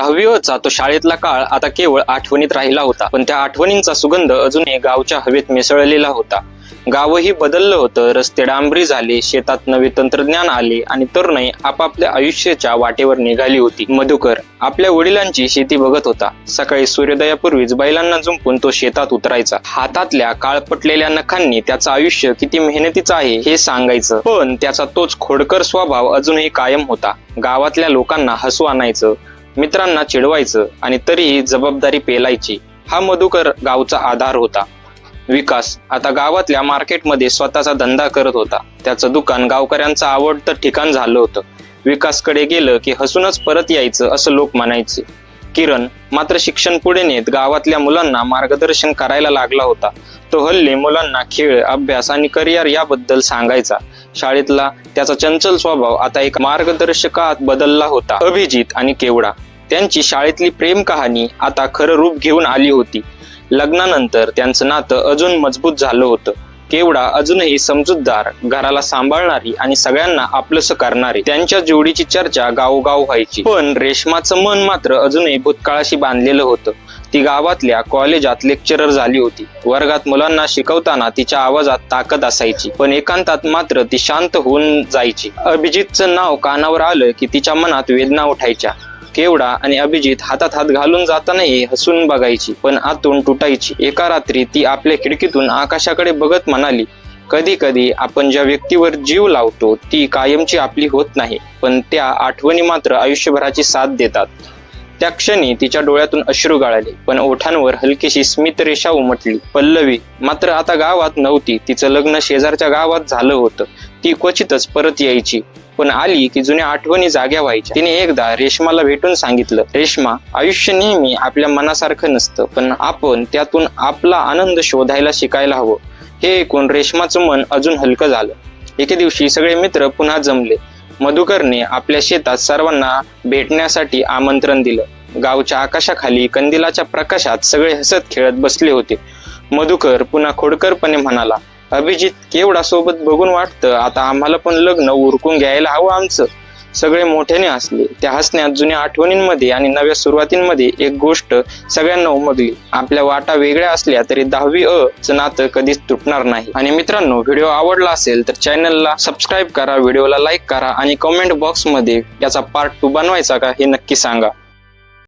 दहावीचा तो शाळेतला काळ आता केवळ आठवणीत राहिला होता. पण त्या आठवणींचा सुगंध अजूनही गावच्या हवेत मिसळलेला होता. गावही बदललं होतं. रस्ते डांबरी झाले शेतात नवे तंत्रज्ञान आले आणि तरुणाई आपापल्या आयुष्याच्या वाटेवर निघाली होती. मधुकर आपल्या वडिलांची शेती बघत होता. सकाळी सूर्योदयापूर्वीच बैलांना जुंपून तो शेतात उतरायचा. हातातल्या काळपटलेल्या नखांनी त्याचं आयुष्य किती मेहनतीचं आहे हे सांगायचं. पण त्याचा तोच खोडकर स्वभाव अजूनही कायम होता. गावातल्या लोकांना हसू आणायचं मित्रांना चिडवायचं आणि तरीही जबाबदारी पेलायची हा मधुकर गावचा आधार होता. विकास आता गावातल्या मार्केटमध्ये स्वतःचा धंदा करत होता. त्याचं दुकान गावकऱ्यांचं आवडतं ठिकाण झालं होतं. विकासकडे गेलं की हसूनच परत यायचं असं लोक म्हणायचे. किरण मात्र शिक्षण पुढे नेत गावातल्या मुलांना मार्गदर्शन करायला लागला होता. तो हल्ली मुलांना खेळ अभ्यास आणि करिअर याबद्दल सांगायचा. शाळेतला त्याचा चंचल स्वभाव आता एक मार्गदर्शकात बदलला होता. अभिजित आणि केवडा. त्यांची शाळेतली प्रेम कहाणी आता खरं रूप घेऊन आली होती. लग्नानंतर त्यांचं नातं अजून मजबूत झालं होतं. केवडा अजूनही समजूतदार घराला सांभाळणारी आणि सगळ्यांना आपलंस करणारी. त्यांच्या जोडीची चर्चा गावोगाव व्हायची. पण रेशमाचं मन मात्र अजूनही भूतकाळाशी बांधलेलं होतं. ती गावातल्या कॉलेजात लेक्चरर झाली होती. वर्गात मुलांना शिकवताना तिच्या आवाजात ताकद असायची पण एकांतात मात्र ती शांत होऊन जायची. अभिजितचं नाव कानावर आलं की तिच्या मनात वेदना उठायच्या. केवडा आणि अभिजित हातात हात घालून जातानाही हसून बघायची पण आतून तुटायची. एका रात्री ती आपल्या खिडकीतून आकाशाकडे बघत म्हणाली कधी कधी आपण ज्या व्यक्तीवर जीव लावतो ती कायमची आपली होत नाही पण त्या आठवणी मात्र आयुष्यभराची साथ देतात. त्या क्षणी तिच्या डोळ्यातून अश्रू गाळाले पण ओठांवर हलकीशी स्मित रेषा उमटली. पल्लवी मात्र आता गावात नव्हती. तिचं लग्न शेजारच्या गावात झालं होतं. ती क्वचितच परत यायची. पण आली की जुन्या आठवणी जाग्या व्हायच्या. तिने एकदा रेशमाला भेटून सांगितलं रेशमा आयुष्य नेहमी आपल्या मनासारखं नसतं पण आपण त्यातून आपला आनंद शोधायला शिकायला हवं. हे ऐकून रेशमाचं मन अजून हलकं झालं. एके दिवशी सगळे मित्र पुन्हा जमले. मधुकरने आपल्या शेतात सर्वांना भेटण्यासाठी आमंत्रण दिलं. गावच्या आकाशाखाली कंदिलाच्या प्रकाशात सगळे हसत खेळत बसले होते. मधुकर पुन्हा खोडकरपणे म्हणाला अभिजित केवढा सोबत बघून वाटतं? आता आम्हाला पण लग्न उरकून घ्यायला हवं आमचं. सगळे मोठ्याने हसले. त्या हसण्यात जुन्या आठवणींमध्ये आणि नव्या सुरुवातींमध्ये एक गोष्ट सगळ्यांना उमगली. आपल्या वाटा वेगळ्या असल्या तरी दहावी अ चं नातं कधीच तुटणार नाही. आणि मित्रांनो व्हिडिओ आवडला असेल तर चॅनलला सबस्क्राईब करा व्हिडिओला लाईक करा आणि कमेंट बॉक्समध्ये याचा पार्ट टू बनवायचा का हे नक्की सांगा.